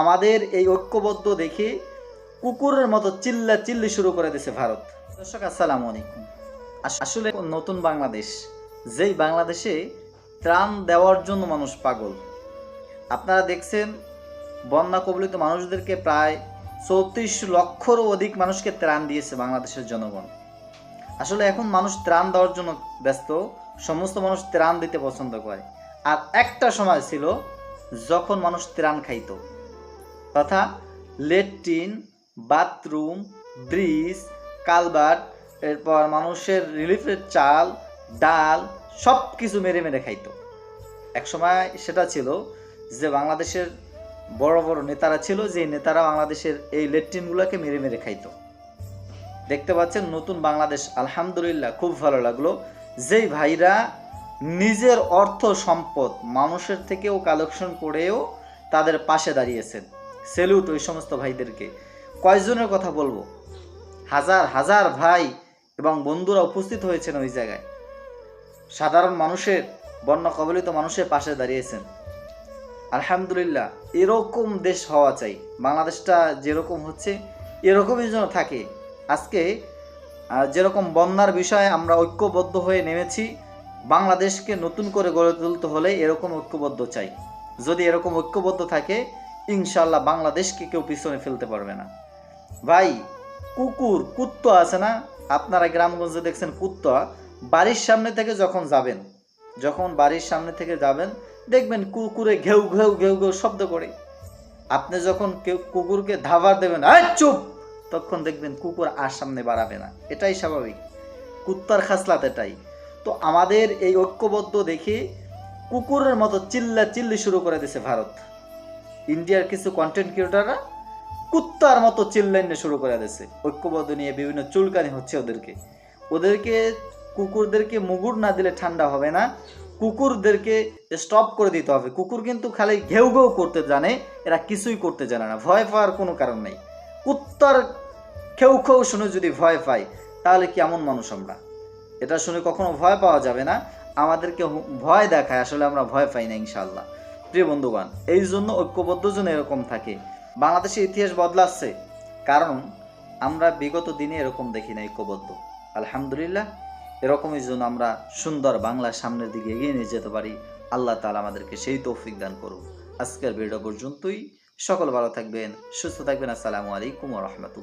আমাদের এই ঐক্যবদ্ধ দেখে কুকুরের মতো চিল্লা চিল্লি শুরু করে দিয়েছে ভারত। দর্শক, আসসালামু আলাইকুম। আসলে নতুন বাংলাদেশ, যেই বাংলাদেশে ত্রাণ দেওয়ার জন্য মানুষ পাগল। আপনারা দেখছেন, বন্যা কবলিত মানুষদেরকে প্রায় চৌত্রিশ লক্ষরও অধিক মানুষকে ত্রাণ দিয়েছে বাংলাদেশের জনগণ। আসলে এখন মানুষ ত্রাণ দেওয়ার জন্য ব্যস্ত, সমস্ত মানুষ ত্রাণ দিতে পছন্দ করে। আর একটা সময় ছিল যখন মানুষ ত্রাণ খাইতো। তথা লেট্রিন, বাথরুম, ব্রিজ, কালবার্ট, এরপর মানুষের রিলিফের চাল, ডাল সব কিছু মেরে মেরে খাইতো। এক সময় সেটা ছিল যে বাংলাদেশের বড় বড় নেতারা ছিল যে নেতারা বাংলাদেশের এই লেট্রিনগুলোকে মেরে মেরে খাইতো। দেখতে পাচ্ছেন নতুন বাংলাদেশ, আলহামদুলিল্লাহ খুব ভালো লাগল। যেই ভাইরা নিজের অর্থ সম্পদ মানুষের থেকেও কালেকশন করেও তাদের পাশে দাঁড়িয়েছেন। সেলুট ওই সমস্ত ভাইদেরকে। কয়জনের কথা বলব। হাজার হাজার ভাই এবং বন্ধুরা উপস্থিত হয়েছেন ওই জায়গায়। সাধারণ মানুষের বন্যা কবলিত মানুষের পাশে দাঁড়িয়েছেন। আলহামদুলিল্লাহ, এরকম দেশ হওয়া চাই। বাংলাদেশটা যেরকম হচ্ছে, এরকমই যেন থাকে। আজকে যেরকম বন্যার বিষয়ে আমরা ঐক্যবদ্ধ হয়ে নেমেছি, বাংলাদেশকে নতুন করে গড়ে তুলতে হলে এরকম ঐক্যবদ্ধ চাই। যদি এরকম ঐক্যবদ্ধ থাকে ইনশাল্লাহ বাংলাদেশকে কেউ পিছনে ফেলতে পারবে না। ভাই, কুকুর, কুত্তো আছে না? আপনারা গ্রামগঞ্জে দেখছেন কুত্তা, বাড়ির সামনে থেকে যখন যাবেন, যখন বাড়ির সামনে থেকে যাবেন, দেখবেন কুকুরে ঘেউ ঘেউ ঘেউ ঘেউ শব্দ করে। আপনি যখন কেউ কুকুরকে ধাবার দেবেন আয় চুপ! তখন দেখবেন কুকুর আর সামনে বাড়াবে না। এটাই স্বাভাবিক। কুত্তার খাসলাত এটাই। তো আমাদের এই ঐক্যবদ্ধ দেখে, কুকুরের মতো চিল্লা চিল্লি শুরু করে দিছে ভারত। ইন্ডিয়ার কিছু কন্টেন্ট ক্রিয়েটাররা কুত্তার মতো চিল্লাইনে শুরু করে দিয়েছে। ঐক্যবদ্ধ নিয়ে বিভিন্ন চুলকানি হচ্ছে ওদেরকে। ওদেরকে কুকুরদেরকে মুগুর না দিলে ঠান্ডা হবে না। কুকুরদেরকে স্টপ করে দিতে হবে। কুকুর কিন্তু খালি ঘেউ ঘেউ করতে জানে, এরা কিছুই করতে জানে না। ভয় পাওয়ার কোনো কারণ নেই। কুত্তার খেউ খেউ শুনে যদি ভয় পাই, তাহলে কেমন মানুষ আমরা? এটা শুনে কখনো ভয় পাওয়া যাবে না। আমাদেরকে ভয় দেখায়, আসলে আমরা ভয় পাই না ইনশাল্লাহ প্রিয় বন্ধুগণ, এই জন্য ঐক্যবদ্ধ জন্য এরকম থাকে। বাংলাদেশের ইতিহাস বদলাচ্ছে, কারণ আমরা বিগত দিনে এরকম দেখি না ঐক্যবদ্ধ। আলহামদুলিল্লাহ, এরকমই জন্য আমরা সুন্দর বাংলার সামনের দিকে এগিয়ে নিয়ে যেতে পারি। আল্লাহ তালা আমাদেরকে সেই তৌফিক দান করুন আজকের ভিডিও পর্যন্তই। সকল ভালো থাকবেন, সুস্থ থাকবেন। আসসালামু আলাইকুম রহমতুল্লাহ।